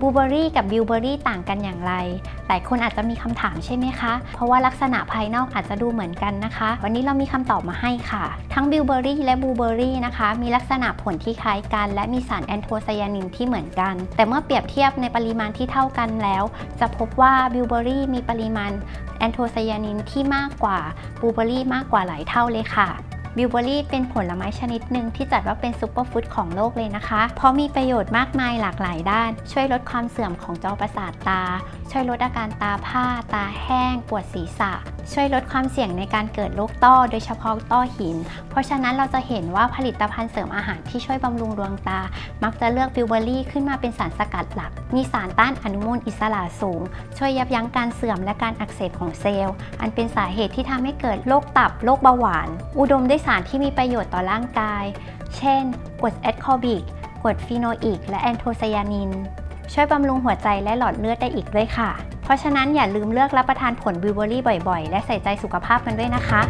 บลูเบอรี่กับบิวเบอรี่ต่างกันอย่างไร หลายคนอาจจะมีคำถามใช่ไหมคะ เพราะว่าลักษณะภายนอกอาจจะดูเหมือนกันนะคะ วันนี้เรามีคำตอบมาให้ค่ะ ทั้งบิวเบอรี่และบลูเบอรี่นะคะ มีลักษณะผลที่คล้ายกัน และมีสารแอนโทไซยานินที่เหมือนกัน แต่เมื่อเปรียบเทียบในปริมาณที่เท่ากันแล้ว จะพบว่าบิวเบอรี่มีปริมาณแอนโทไซยานินที่มากกว่าบลูเบอรี่มากกว่าหลายเท่าเลยค่ะ บิวเบอรี่เป็นผลไม้ชนิดหนึ่งที่จัดว่าเป็นซูเปอร์ฟู้ดของโลกเลยนะคะ เพราะมีประโยชน์มากมายหลากหลายด้าน ช่วยลดความเสื่อมของจอประสาทตา ช่วยลดอาการตาผ้า ตาแห้ง ปวดศีรษะ ช่วยลดความเสี่ยงในการเกิดโรคต้อ โดยเฉพาะต้อหิน เพราะฉะนั้นเราจะเห็นว่าผลิตภัณฑ์เสริมอาหารที่ช่วยบำรุงดวงตา มักจะเลือกบิวเบอรี่ขึ้นมาเป็นสารสกัดหลัก มีสารต้านอนุมูลอิสระสูง ช่วยยับยั้งการเสื่อมและการอักเสบของเซลล์ อันเป็นสาเหตุที่ทำให้เกิดโรคตับ โรคเบาหวาน อุดมด้วยสารที่มีประโยชน์ต่อร่างกาย เช่นกรดแอดคอบิกกรดฟีโนอิก และแอนโทไซยานิน ช่วยบำรุงหัวใจและหลอดเลือดได้อีกด้วยค่ะ เพราะฉะนั้นอย่าลืมเลือกรับประทานผลบิวเบอรี่บ่อยๆ และใส่ใจสุขภาพกันด้วยนะคะ